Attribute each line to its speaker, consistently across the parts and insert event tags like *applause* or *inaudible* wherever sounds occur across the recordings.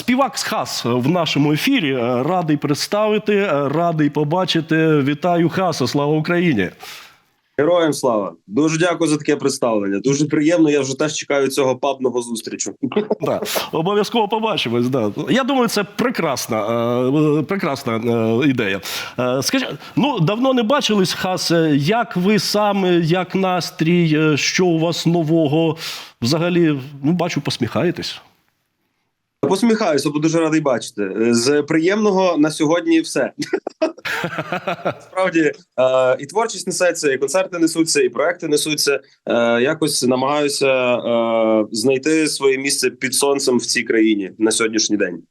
Speaker 1: Співак з Хас в нашому ефірі. Е, Радий представити, е, радий побачити. Вітаю Хаса! Слава Україні!
Speaker 2: Героям слава дуже дякую за таке представлення. Дуже приємно. Я вже теж чекаю цього пабного зустрічу. *laughs*
Speaker 1: Да, обов'язково побачимось. Да. Я думаю, це прекрасна, е, прекрасна е, ідея. Е, Скажіть, ну давно не бачились, Хас. е, Як ви саме, як настрій, е, що у вас нового? Взагалі, ну бачу, посміхаєтесь.
Speaker 2: Посміхаюся, бо дуже радий бачити. З приємного на сьогодні все. *laughs* Справді е, і творчість несеться, і концерти несуться, і проекти несуться. Е, якось намагаюся е, знайти своє місце під сонцем в цій країні на сьогоднішній день.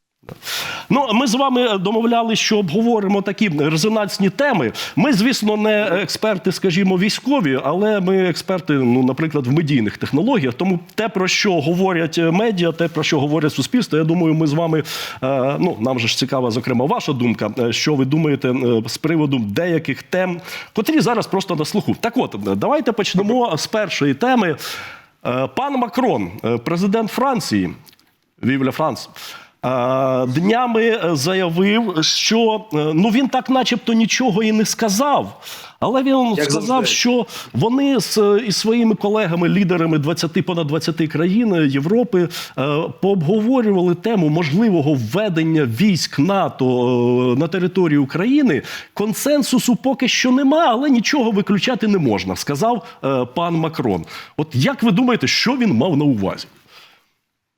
Speaker 1: Ну, ми з вами домовляли, що обговоримо такі резонансні теми. Ми, звісно, не експерти, скажімо, військові, але ми експерти, ну, наприклад, в медійних технологіях. Тому те, про що говорять медіа, те, про що говорять суспільство, я думаю, ми з вами. е, Ну, нам же ж цікава, зокрема, ваша думка. е, Що ви думаєте е, з приводу деяких тем, котрі зараз просто на слуху. Так от, давайте почнемо з першої теми. Е, Пан Макрон, е, президент Франції, Вівля Франс. Е, Днями заявив, що е, ну він так, начебто, нічого і не сказав. Але він
Speaker 2: Як
Speaker 1: сказав,
Speaker 2: завжди.
Speaker 1: що вони з із своїми колегами, лідерами 20 понад 20 країн Європи е, пообговорювали тему можливого введення військ НАТО е, на територію України. Консенсусу поки що нема, але нічого виключати не можна, сказав е, пан Макрон. От як ви думаєте, що він мав на увазі?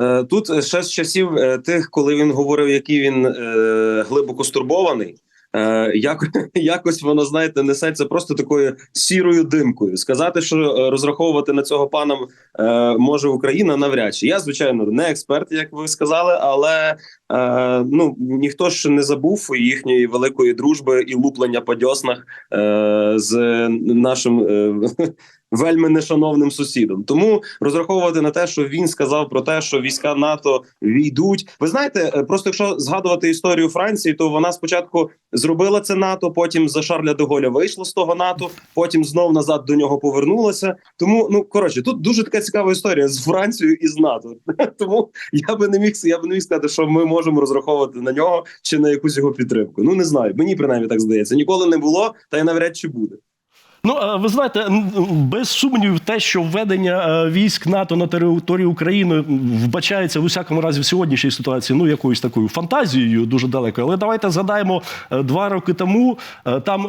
Speaker 2: Е, Тут ще з часів е, тих, коли він говорив, який він е, глибоко стурбований. Е, як, *laughs* якось воно знаєте, несеться просто такою сірою димкою. Сказати, що е, розраховувати на цього пана е, може Україна навряд чи. Я звичайно не експерт, як ви сказали, але е, ну ніхто ж не забув їхньої великої дружби і луплення по дьоснах е, з нашим е, *laughs* вельми нешановним сусідом. Тому розраховувати на те, що він сказав про те, що війська НАТО війдуть. Ви знаєте, е, просто якщо згадувати історію Франції, то вона спочатку зробила це НАТО, потім за Шарля де Голля вийшло з того НАТО, потім знов назад до нього повернулася. Тому ну коротше, тут дуже така цікава історія з Францією і з НАТО. *laughs* Тому я би не міг я би не міг сказати, що ми можемо розраховувати на нього чи на якусь його підтримку. Ну не знаю. Мені принаймні так здається. Ніколи не було, та й навряд чи буде.
Speaker 1: Ну, е, ви знаєте, без сумнівів, те, що введення е, військ НАТО на територію України вбачається в усякому разі в сьогоднішній ситуації, ну якоюсь такою фантазією дуже далекою. Але давайте згадаємо е, два роки тому. Там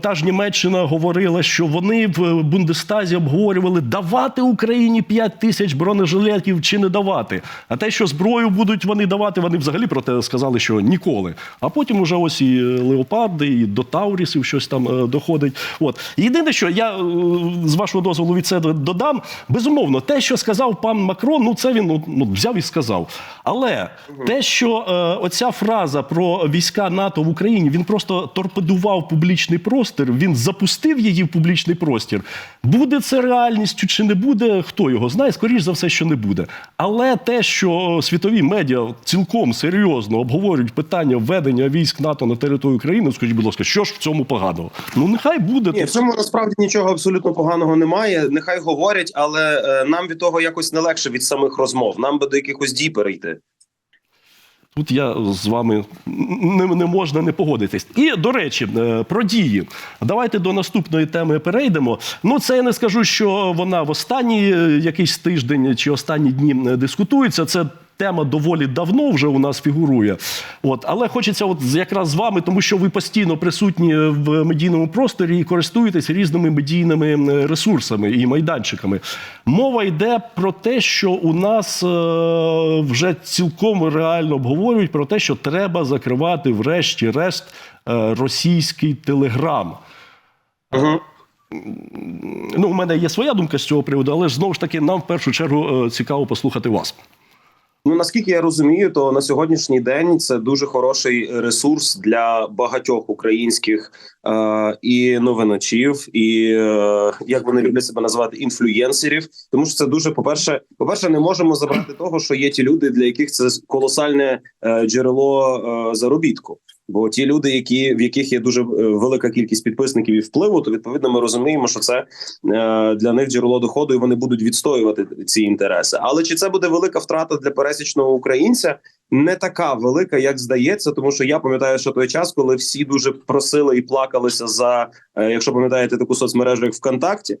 Speaker 1: та ж Німеччина говорила, що вони в Бундестазі обговорювали давати Україні 5 тисяч бронежилетів чи не давати. А те, що зброю будуть вони давати, вони взагалі про те сказали, що ніколи. А потім уже ось і леопарди, і до Таурісів щось там доходить. От єдине, що я е, з вашого дозволу від себе додам, безумовно, те, що сказав пан Макрон, ну це він ну, ну, взяв і сказав. Але те, що е, оця фраза про війська НАТО в Україні, він просто торпедував публічний простір, він запустив її в публічний простір. Буде це реальністю чи не буде, хто його знає, скоріш за все, що не буде. Але те, що світові медіа цілком серйозно обговорюють питання введення військ НАТО на територію України, скажіть, будь ласка, що ж в цьому поганого? Ну нехай буде.
Speaker 2: Ні, в цьому насправді нічого абсолютно поганого немає. Нехай говорять, але е, нам від того якось не легше від самих розмов. Нам би до якихось дій перейти.
Speaker 1: Тут я з вами не, не можна не погодитись. І до речі, е, про дії. Давайте до наступної теми перейдемо. Ну, це я не скажу, що вона в останній е, якийсь тиждень чи останні дні дискутується. Це тема доволі давно вже у нас фігурує. От, але хочеться, от якраз з вами, тому що ви постійно присутні в медійному просторі і користуєтесь різними медійними е, ресурсами і майданчиками. Мова йде про те, що у нас е, вже цілком реально обговорюють про те, що треба закривати, врешті-решт, е, російський телеграм.
Speaker 2: Угу.
Speaker 1: Ну, у мене є своя думка з цього приводу, але ж знову ж таки, нам в першу чергу е, цікаво послухати вас.
Speaker 2: Ну наскільки я розумію, то на сьогоднішній день це дуже хороший ресурс для багатьох українських е, і новиночів, і е, як вони люблять себе називати інфлюєнсерів. Тому що це дуже по перше, по перше, не можемо забрати того, що є ті люди, для яких це колосальне е, джерело е, заробітку. Бо ті люди, які в яких є дуже е, велика кількість підписників і впливу, то відповідно ми розуміємо, що це е, для них джерело доходу, і вони будуть відстоювати ці інтереси. Але чи це буде велика втрата для пересічного українця? Не така велика, як здається, тому що я пам'ятаю, що той час, коли всі дуже просили і плакалися за, е, якщо пам'ятаєте таку соцмережу, як ВКонтакті.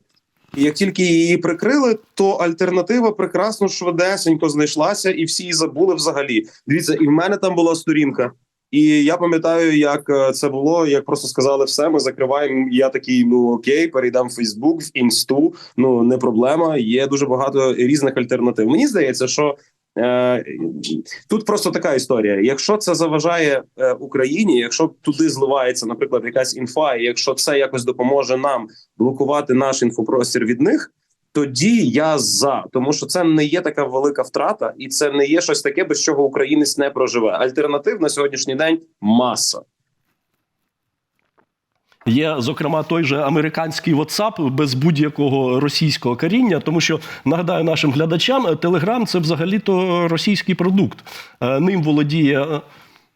Speaker 2: І як тільки її прикрили, то альтернатива прекрасно швидесенько знайшлася, і всі її забули взагалі. Дивіться, і в мене там була сторінка. І я пам'ятаю, як е, це було. Як просто сказали, все, ми закриваємо. Я такий, ну окей, перейдемо в Фейсбук, в інсту. Ну не проблема. Є дуже багато різних альтернатив. Мені здається, що е, тут просто така історія. Якщо це заважає е, Україні, якщо туди зливається, наприклад, якась інфа, і якщо це якось допоможе нам блокувати наш інфопростір від них. Тоді я за, тому що це не є така велика втрата, і це не є щось таке, без чого українець не проживе. Альтернатив на сьогоднішній день маса.
Speaker 1: Є, зокрема, той же американський WhatsApp без будь-якого російського коріння, тому що нагадаю нашим глядачам, Telegram – це взагалі-то російський продукт. Е, Ним володіє.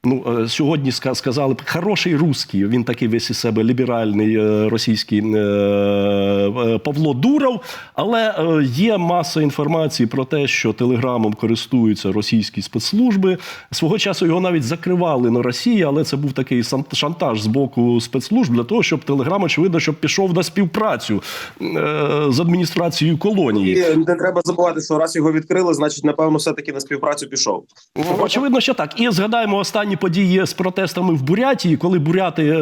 Speaker 1: Ну, е, сьогодні сказали б хороший русський. Він такий весь із себе ліберальний е, російський е, Павло Дуров. Але є маса інформації про те, що телеграмом користуються російські спецслужби. Свого часу його навіть закривали на Росії, але це був такий шантаж з боку спецслужб для того, щоб телеграм, очевидно, щоб пішов на співпрацю з адміністрацією колонії.
Speaker 2: І не треба забувати, що раз його відкрили, значить, напевно, все таки на співпрацю пішов.
Speaker 1: Очевидно, що так. І згадаємо останні події з протестами в Бурятії, коли буряти, е,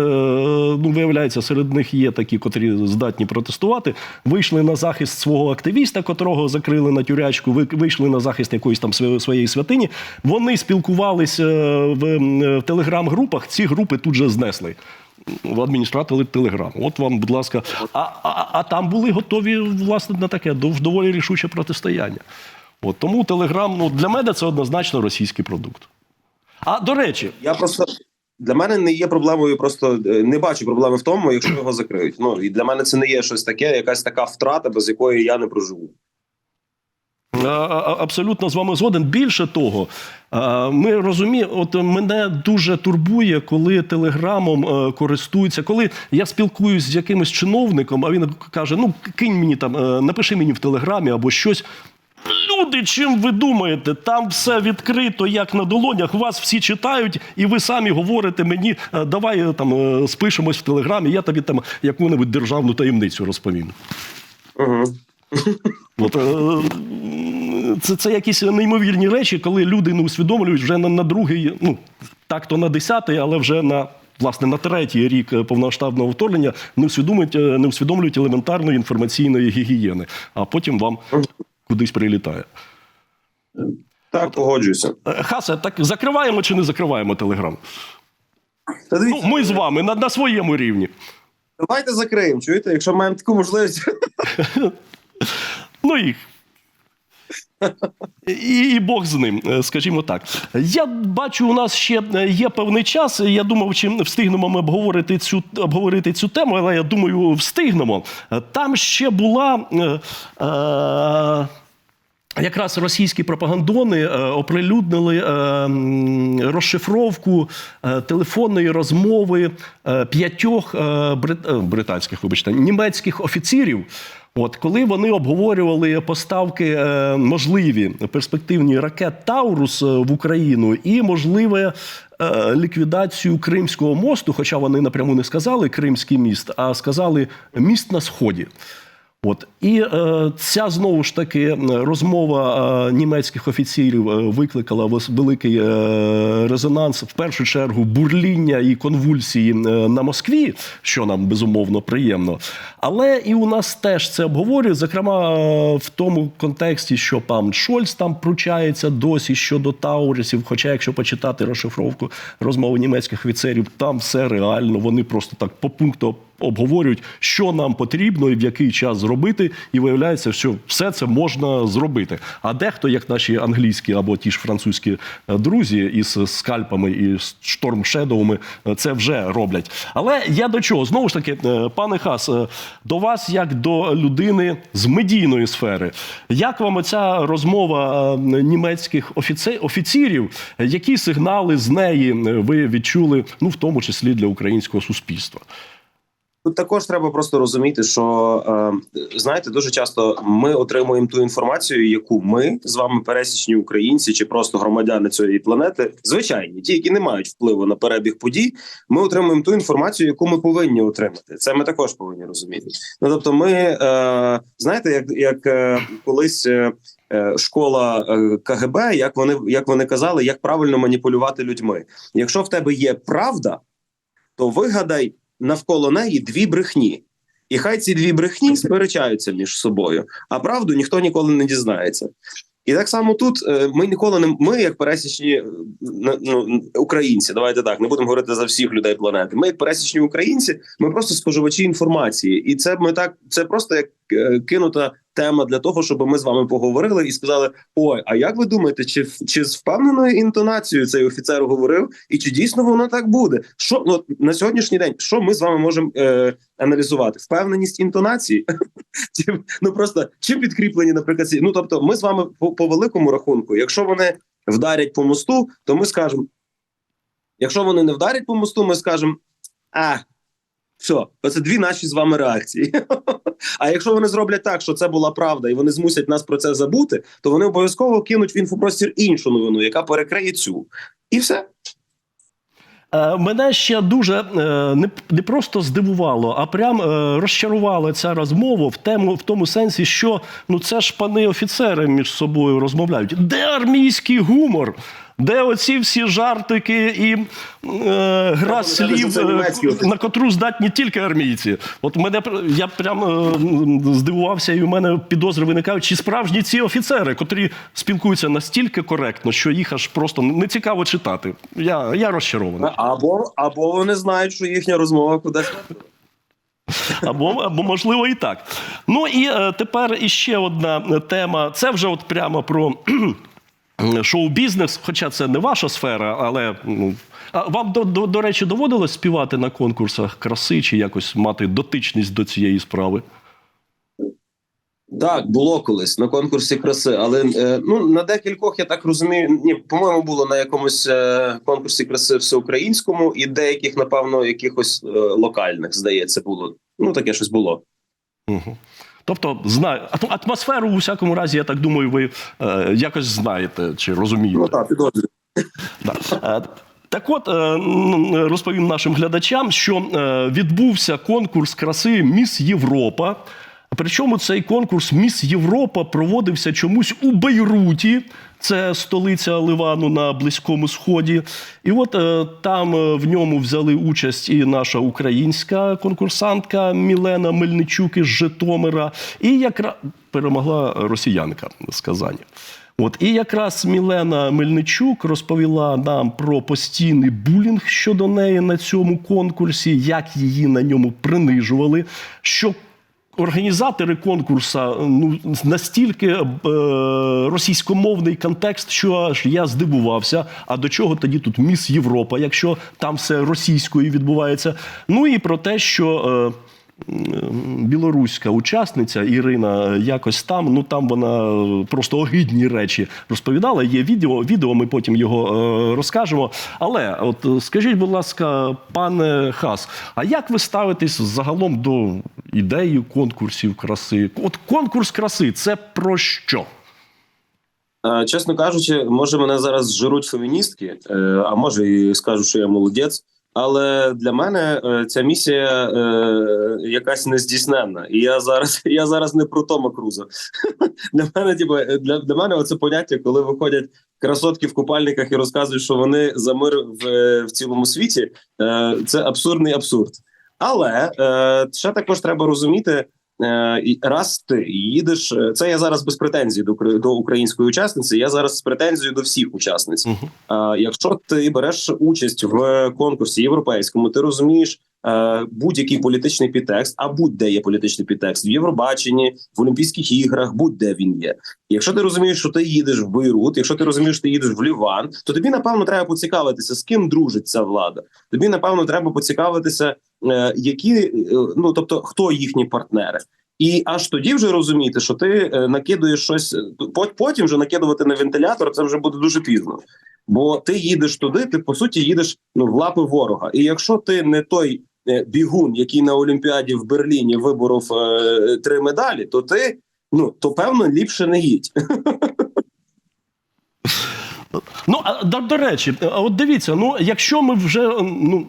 Speaker 1: ну виявляється, серед них є такі, котрі здатні протестувати. Вийшли на захист свого активіста, котрого закрили на тюрячку. Вийшли на захист якоїсь там своєї святині. Вони спілкувалися в, телеграм-групах. Ці групи тут же знесли. В адміністратори Телеграм. От вам, будь ласка. А, а, а там були готові власне на таке дов- доволі рішуче протистояння. От тому Телеграм, ну для мене це однозначно російський продукт. А до речі,
Speaker 2: Я просто для мене не є проблемою, просто е, не бачу проблеми в тому, якщо його закриють. Ну і для мене це не є щось таке, якась така втрата, без якої я не проживу.
Speaker 1: абсолютно з вами згоден. Більше того, ми розуміємо, от мене дуже турбує, коли телеграмом е, користуються. Коли я спілкуюсь з якимось чиновником, а він каже: Ну кинь мені там, е, напиши мені в телеграмі або щось. Люди, чим ви думаєте? Там все відкрито, як на долонях. Вас всі читають, і ви самі говорите мені, «Е, давай е, там е, спишемось в телеграмі, я тобі там яку-небудь державну таємницю розповім.
Speaker 2: Угу.
Speaker 1: От, це, це якісь неймовірні речі, коли люди не усвідомлюють вже на, на другий, ну так то на десятий, але вже на. Власне, на третій рік повномасштабного вторгнення не усвідомлюють, не усвідомлюють елементарної інформаційної гігієни, а потім вам кудись прилітає.
Speaker 2: Так, погоджуюся.
Speaker 1: Е, Хасе, так закриваємо чи не закриваємо телеграм?
Speaker 2: Та
Speaker 1: Ну, ми з вами на, на своєму рівні.
Speaker 2: давайте закриємо. Чуєте, якщо маємо таку можливість. *laughs*
Speaker 1: Ну і. І, і Бог з ним, е, скажімо так. Я бачу, у нас ще е, є певний час. Я думав, чи встигнемо ми обговорити цю, обговорити цю тему, але я думаю, встигнемо. Е, Там ще була. Е, е, Якраз російські пропагандони е, оприлюднили е, розшифровку е, телефонної розмови п'ятьох британських, вибачте, німецьких офіцерів. От коли вони обговорювали поставки можливі перспективні ракет Таурус в Україну і можливе ліквідацію Кримського мосту, хоча вони напряму не сказали Кримський міст, а сказали міст на сході. От і е, ця знову ж таки розмова е, німецьких офіцерів е, викликала великий е, резонанс, в першу чергу бурління і конвульсії е, на Москві, що нам безумовно приємно. Але і у нас теж це обговорюють, зокрема в тому контексті, що пан Шольц там пручається досі щодо Таурісів. Хоча, якщо почитати розшифровку розмови німецьких офіцерів, там все реально, вони просто так по пункту обговорюють, що нам потрібно і в який час зробити. І виявляється, що все це можна зробити. А дехто, як наші англійські або ті ж французькі е, друзі із скальпами і штормшедовими, е, це вже роблять. Але я до чого знову ж таки, е, пане Хас, до вас як до людини з медійної сфери. Як вам ця розмова німецьких офіцерів? Які сигнали з неї ви відчули, ну в тому числі для українського суспільства?
Speaker 2: Тут також треба просто розуміти, що е, знаєте, дуже часто ми отримуємо ту інформацію, яку ми з вами пересічні українці чи просто громадяни цієї планети, звичайні, ті, які не мають впливу на перебіг подій, ми отримуємо ту інформацію, яку ми повинні отримати. Це ми також повинні розуміти. Ну тобто, ми е, знаєте, як, як е, колись. Школа КГБ, як вони як вони казали, як правильно маніпулювати людьми. Якщо в тебе є правда, то вигадай навколо неї дві брехні. І хай ці дві брехні сперечаються між собою, а правду ніхто ніколи не дізнається. І так само тут е, ми ніколи не ми, як пересічні е, ну, українці, давайте так, не будемо говорити за всіх людей планети. Ми, як пересічні українці, ми просто споживачі інформації, і це ми так, це просто як е, кинута тема для того, щоб ми з вами поговорили і сказали: ой, а як ви думаєте, чи чи з впевненою інтонацією цей офіцер говорив, і чи дійсно воно так буде? Що ну, на сьогоднішній день, що ми з вами можемо е, аналізувати? Впевненість інтонації? *laughs* Ну просто чи підкріплені, наприклад, ці- ну тобто, ми з вами по, по великому рахунку, якщо вони вдарять по мосту, то ми скажемо. Якщо вони не вдарять по мосту, ми скажемо: а, все, це дві наші з вами реакції. *laughs* А якщо вони зроблять так, що це була правда, і вони змусять нас про це забути, то вони обов'язково кинуть в інфопростір іншу новину, яка перекриє цю. І все.
Speaker 1: Е, Мене ще дуже е, не, не просто здивувало, а прям е, розчарувала ця розмова в тему в тому сенсі, що ну це ж пани офіцери між собою розмовляють. Де армійський гумор? Де оці всі жартики і е, гра слів, е, на котру здатні тільки армійці? От мене я прям е, здивувався, і у мене підозри виникають, чи справжні ці офіцери, котрі спілкуються настільки коректно, що їх аж просто не цікаво читати. Я, я розчарований.
Speaker 2: Або, або вони знають, що їхня розмова кудись.
Speaker 1: Або, або можливо і так. Ну і е, тепер іще одна е, тема. Це вже от прямо про шоу-бізнес, хоча це не ваша сфера, але. Ну, а вам, до, до, до речі, доводилось співати на конкурсах краси чи якось мати дотичність до цієї справи?
Speaker 2: Так, було колись на конкурсі краси, але е, ну на декількох я так розумію. Ні, по-моєму, було на якомусь е, конкурсі краси всеукраїнському, і деяких, напевно, якихось е, локальних, здається, було. Ну таке щось було.
Speaker 1: Угу. Тобто, знаю, ат- атмосферу, у всякому разі, я так думаю, ви е, якось знаєте чи розумієте.
Speaker 2: Ну так, підозрюю.
Speaker 1: Да. Е, Так от е, розповім нашим глядачам, що е, відбувся конкурс краси Міс Європа. Причому цей конкурс Міс Європа проводився чомусь у Бейруті, це столиця Ливану на Близькому Сході. І от е, там е, в ньому взяли участь і наша українська конкурсантка Мілена Мельничук із Житомира, і якраз перемогла росіянка з Казані. От і якраз Мілена Мельничук розповіла нам про постійний булінг щодо неї на цьому конкурсі, як її на ньому принижували. що Організатори конкурсу ну настільки е, російськомовний контекст, що аж я здивувався. А до чого тоді тут міс Європа, якщо там все російською відбувається? Ну і про те, що е, білоруська учасниця Ірина якось там. Ну там вона просто огидні речі розповідала. Є відео, відео ми потім його е, розкажемо. Але от е, скажіть, будь ласка, пане Хас, а як ви ставитесь загалом до ідеї конкурсів краси? От конкурс краси це про що?
Speaker 2: Е, Чесно кажучи, може мене зараз зжируть феміністки, е, а може і скажуть, що я молодець. Але для мене е, ця місія якась нездійсненна. І я зараз *laughs* я зараз не про Тома Круза. *laughs* Для мене, типу, для, для мене оце поняття, коли виходять красотки в купальниках і розказують, що вони за мир в, в цілому світі. Це абсурдний абсурд. Але е, ще також треба розуміти. Е, раз ти їдеш, е, це я зараз без претензій до до української учасниці. Я зараз з претензією до всіх учасниць.
Speaker 1: Мгм.
Speaker 2: А якщо ти береш участь в конкурсі європейському, ти розумієш, е, будь-який політичний підтекст, а будь-де є політичний підтекст в Євробаченні, в Олімпійських іграх, будь-де він є. Якщо ти розумієш, що ти їдеш в Бейрут, якщо ти розумієш, що ти їдеш в Ліван, то тобі напевно треба поцікавитися, з ким дружить ця влада. Тобі напевно треба поцікавитися, е, які е, ну тобто хто їхні партнери. І аж тоді вже розуміти, що ти е, накидуєш щось, е, потім вже накидувати на вентилятор, це вже буде дуже пізно. Бо ти їдеш туди, ти по суті їдеш ну, в лапи ворога. І якщо ти не той е, бігун, який на Олімпіаді в Берліні виборов е, три медалі, то ти ну то певно ліпше не їдь. *laughs*
Speaker 1: Ну а до, до речі, от дивіться, ну якщо ми вже ну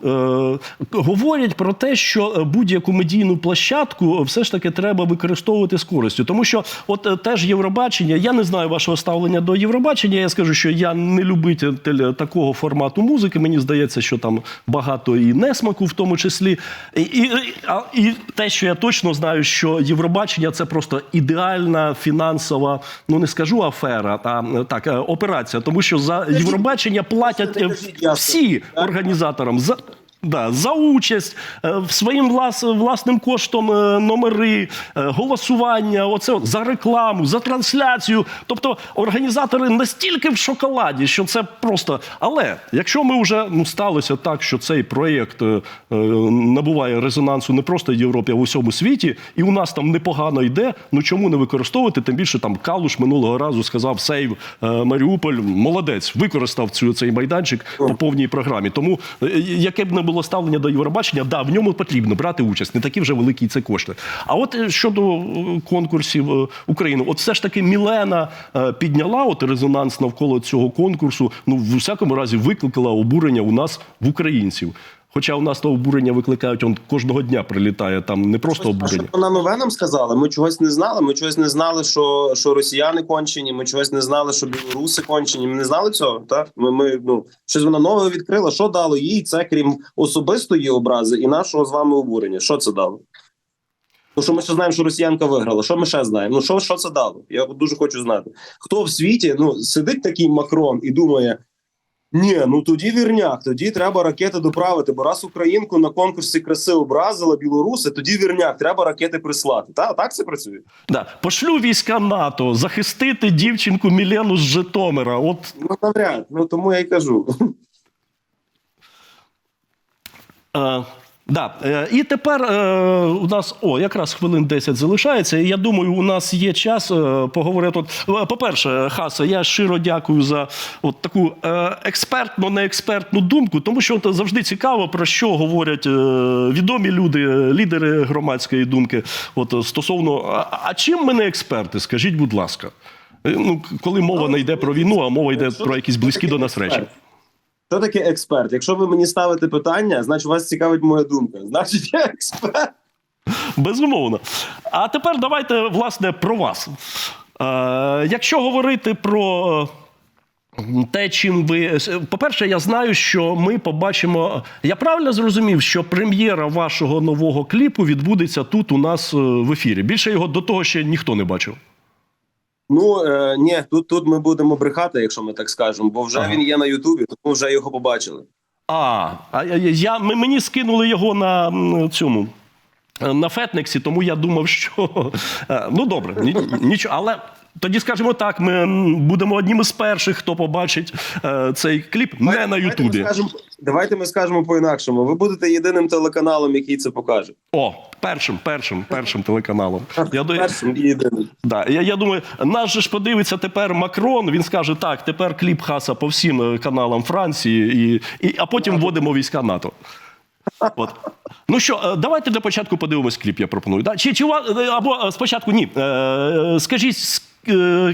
Speaker 1: е, говорять про те, що будь-яку медійну площадку все ж таки треба використовувати з користю, тому що от е, теж Євробачення, я не знаю вашого ставлення до Євробачення. Я скажу, що я не любитель такого формату музики. Мені здається, що там багато і несмаку, в тому числі, і, і, і те, що я точно знаю, що Євробачення це просто ідеальна фінансова, ну не скажу афера, а е, так е, операція, тому що за Євробачення платять е, всі організаторам за. Да, за участь е, в своїм влас, власним коштом е, номери, е, голосування, оце от, за рекламу, за трансляцію. Тобто організатори настільки в шоколаді, що це просто. Але якщо ми вже ну сталося так, що цей проєкт е, е, набуває резонансу не просто в Європі, а в усьому світі, і у нас там непогано йде. Ну чому не використовувати? Тим більше там Калуш минулого разу сказав Сейв е, Маріуполь. Молодець, використав цю цей майданчик по повній програмі. Тому е, яке б не було ставлення до Євробачення, да, в ньому потрібно брати участь. Не такі вже великі це кошти. А от е, щодо е, конкурсів е, України, от все ж таки Мілена підняла от резонанс навколо цього конкурсу. Ну, в усякому разі, викликала обурення у нас в українців. Хоча у нас то обурення викликають, он кожного дня прилітає там не просто обурення.
Speaker 2: що нове нам сказала? Ми чогось не знали. Ми чогось не знали, що, що росіяни кончені. Ми чогось не знали, що білоруси кончені. Ми не знали цього. Так ми, ми ну щось вона нове відкрила. Що дало їй це, крім особистої образи і нашого з вами обурення? Що це дало? Ну, що ми ще знаємо, що росіянка виграла. Що ми ще знаємо? Ну що, що це дало? Я дуже хочу знати. Хто в світі ну сидить такий Макрон і думає. Ні, ну тоді вірняк, тоді треба ракети доправити. Бо раз українку на конкурсі краси образила білоруси, тоді вірняк, треба ракети прислати. Та так це працює.
Speaker 1: Да. Пошлю війська НАТО захистити дівчинку Мілену з Житомира. От
Speaker 2: Ну навряд. Ну тому я й кажу.
Speaker 1: Е, да. е, І тепер е, у нас о, якраз хвилин 10 залишається. І я думаю, у нас є час е, поговорити. От, по-перше, Хаса, я щиро дякую за от таку е, експертну, не експертну думку, тому що от завжди цікаво, про що говорять відомі люди, лідери громадської думки. От стосовно, а, чим ми не експерти? Скажіть, будь ласка. Ну, коли мова не йде про війну, а мова йде про якісь близькі до нас речі.
Speaker 2: Що таке експерт? Якщо ви мені ставите питання, значить вас цікавить моя думка. Значить, я експерт.
Speaker 1: Безумовно. А тепер давайте, власне, про вас. Е, якщо говорити про. е, Те, чим ви. По-перше, я знаю, що ми побачимо. Я правильно зрозумів, що прем'єра вашого нового кліпу відбудеться тут у нас е, в ефірі. Більше його до того ще ніхто не бачив.
Speaker 2: Ну е, ні, тут тут ми будемо брехати, якщо ми так скажемо, бо вже
Speaker 1: Ага.
Speaker 2: він є на Ютубі, тому вже його побачили.
Speaker 1: А, я, ми- мені скинули його на цьому. е, На Фетнексі, тому я думав, що *laughs* е, ну добре, ні- нічого. Але тоді скажімо так, ми будемо одним із перших, хто побачить е, цей кліп не на Ютубі.
Speaker 2: Скажемо, давайте ми скажемо по-інакшому. Ви будете єдиним телеканалом, який це покаже.
Speaker 1: О, першим, першим, першим телеканалом. Я,
Speaker 2: Першим і єдиним.
Speaker 1: да, я, я думаю, нас же ж подивиться тепер Макрон. Він скаже: так, тепер кліп хаса по всім е, каналам Франції, і, і, а потім вводимо війська НАТО. От. Ну що, е, давайте для початку подивимось кліп, я пропоную. Да? Чи, чи е, або спочатку ні. Скажіть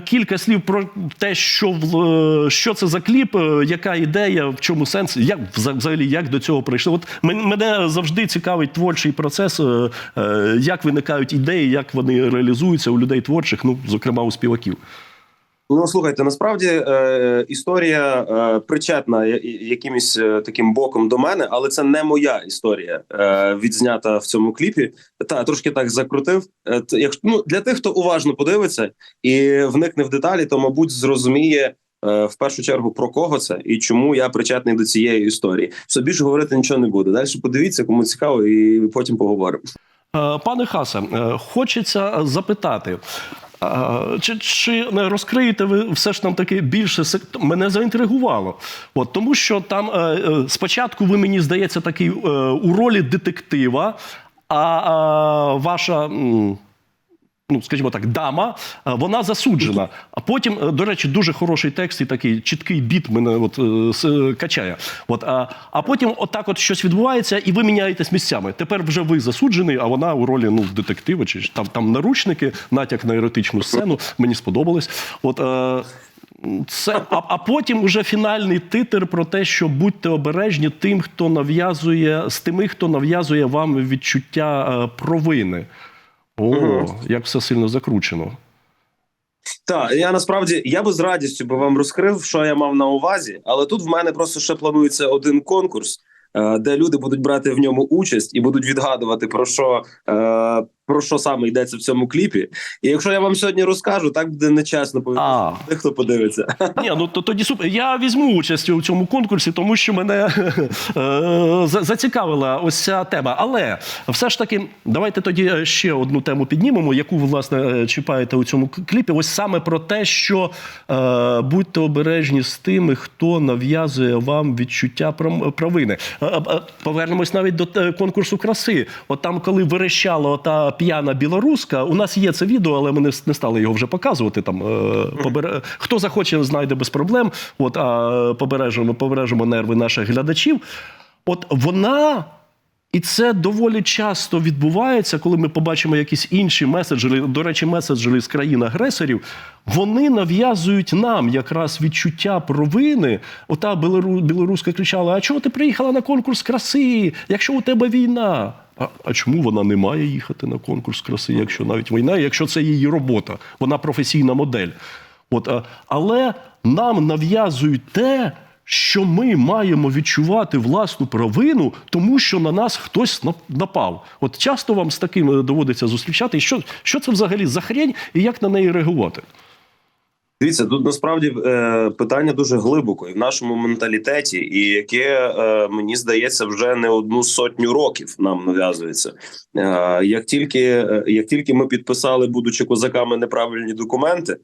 Speaker 1: кілька слів про те, що, е, що це за кліп, е, яка ідея, в чому сенс, як взагалі як до цього прийшли. От мене завжди цікавить творчий процес, е, е, як виникають ідеї, як вони реалізуються у людей творчих, ну, зокрема у співаків.
Speaker 2: Ну слухайте, насправді е, історія е, причетна якимось е, таким боком до мене, але це не моя історія, е, відзнята в цьому кліпі. Та трошки так закрутив. Е, якщо ну для тих, хто уважно подивиться і вникне в деталі, то мабуть зрозуміє. е, в першу чергу про кого це і чому я причетний до цієї історії. Все більше говорити нічого не буду. Далі подивіться, кому цікаво, і потім поговоримо.
Speaker 1: Е, Пане Хасе, хочеться запитати. Чи, чи розкриєте ви все ж нам таки більше мене заінтригувало? От тому, що там е, е, спочатку ви мені здається такий е, у ролі детектива, а ваша. Ну, скажімо так, дама, е, вона засуджена. А потім, е, до речі, дуже хороший текст і такий чіткий біт мене от, е, е, качає. От, а, а потім отак от щось відбувається, і ви міняєтесь місцями. Тепер вже ви засуджений, а вона у ролі ну, детектива, чи там, там наручники, натяк на еротичну сцену. Мені сподобалось. От, е, це, а, а потім уже фінальний титр про те, що будьте обережні тим, хто нав'язує з тими, хто нав'язує вам відчуття провини. О, як все сильно закручено.
Speaker 2: Так, я насправді я би з радістю би вам розкрив, що я мав на увазі, але тут в мене просто ще планується один конкурс, е, де люди будуть брати в ньому участь і будуть відгадувати про що, е, про що саме йдеться в цьому кліпі. І якщо я вам сьогодні розкажу, так буде нечесно по хто подивиться.
Speaker 1: Ні, ну то тоді супер. Я візьму участь у цьому конкурсі, тому що мене *laughs* е, зацікавила ось ця тема. Але все ж таки, давайте тоді ще одну тему піднімемо, яку ви, власне е, чіпаєте у цьому кліпі. Ось саме про те, що е, будьте обережні з тими, хто нав'язує вам відчуття пром- провини. Е, Повернемось навіть до конкурсу краси. От там, коли верещала ота п'яна білоруска, у нас є це відео, але ми не, стали його вже показувати. Там е, побере... хто захоче, знайде без проблем. От а побережемо, побережемо нерви наших глядачів. От вона. І це доволі часто відбувається, коли ми побачимо якісь інші меседжери. До речі, меседжери з країн-агресорів. Вони нав'язують нам якраз відчуття провини. Ота білору- білоруска кричала: А чого ти приїхала на конкурс краси, якщо у тебе війна? А, а чому вона не має їхати на конкурс краси, якщо навіть війна, якщо це її робота, вона професійна модель. От, а, але нам нав'язують те, що ми маємо відчувати власну провину, тому що на нас хтось напав. От часто вам з таким е, доводиться зустрічати. Що, що це взагалі за хрень і як на неї реагувати?
Speaker 2: Дивіться, тут насправді е, питання дуже глибоко і в нашому менталітеті, і яке е, мені здається вже не одну сотню років нам нав'язується. Е, як тільки е, як тільки ми підписали, будучи козаками, неправильні документи,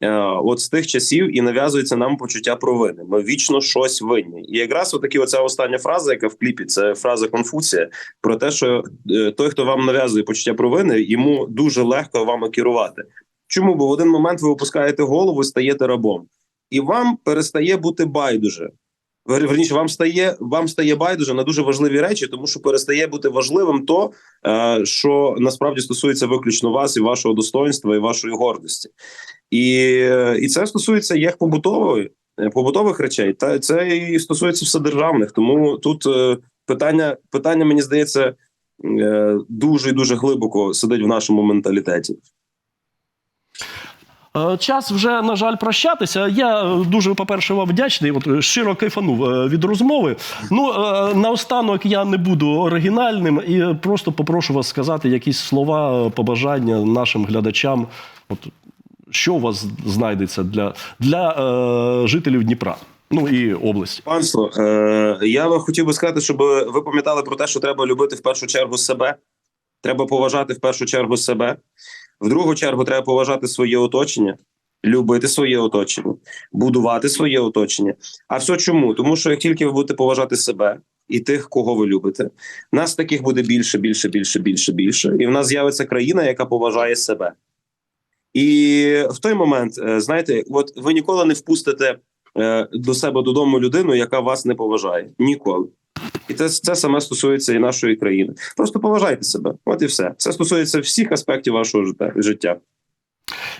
Speaker 2: е, от з тих часів і нав'язується нам почуття провини. Ми вічно щось винні. І якраз отакі оця остання фраза, яка в кліпі, це фраза Конфуція про те, що е, той, хто вам нав'язує почуття провини, йому дуже легко вами керувати. Чому? Бо в один момент ви опускаєте голову, стаєте рабом, і вам перестає бути байдуже. Верніше, вам стає вам стає байдуже на дуже важливі речі, тому що перестає бути важливим то, е, що насправді стосується виключно вас і вашого достоинства і вашої гордості. І, і це стосується як побутової е, побутових речей, та це і стосується вседержавних. Тому тут е, питання, питання, мені здається, дуже і дуже глибоко сидить в нашому менталітеті.
Speaker 1: Е, Час вже, на жаль, прощатися. Я е, дуже, по-перше, вам вдячний. От е, щиро кайфанув від розмови. Ну, наостанок я не буду оригінальним і просто попрошу вас сказати якісь слова, побажання нашим глядачам. От що у вас знайдеться для, для е, жителів Дніпра, ну і області.
Speaker 2: Панство, е, я би хотів би сказати, щоб ви пам'ятали про те, що треба любити в першу чергу себе. Треба поважати в першу чергу себе. В другу чергу треба поважати своє оточення, любити своє оточення, будувати своє оточення. А все чому? Тому що як тільки ви будете поважати себе і тих, кого ви любите, нас таких буде більше, більше, більше, більше, більше. І в нас з'явиться країна, яка поважає себе. І в той момент, е, знаєте, от ви ніколи не впустите е, до себе додому людину, яка вас не поважає. Ніколи. І це, це саме стосується і нашої країни. Просто поважайте себе. От і все. Це стосується всіх аспектів вашого життя-.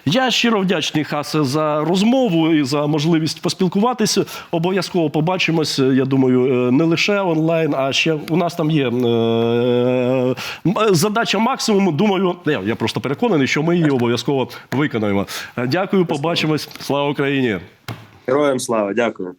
Speaker 1: Я щиро вдячний Хасе за розмову і за можливість поспілкуватися. Обов'язково побачимось. Я думаю, е, не лише онлайн, а ще у нас там є е, задача максимум. Думаю, я, просто переконаний, що ми її обов'язково виконаємо. Дякую, побачимось. Слава Україні!
Speaker 2: Героям слава, дякую.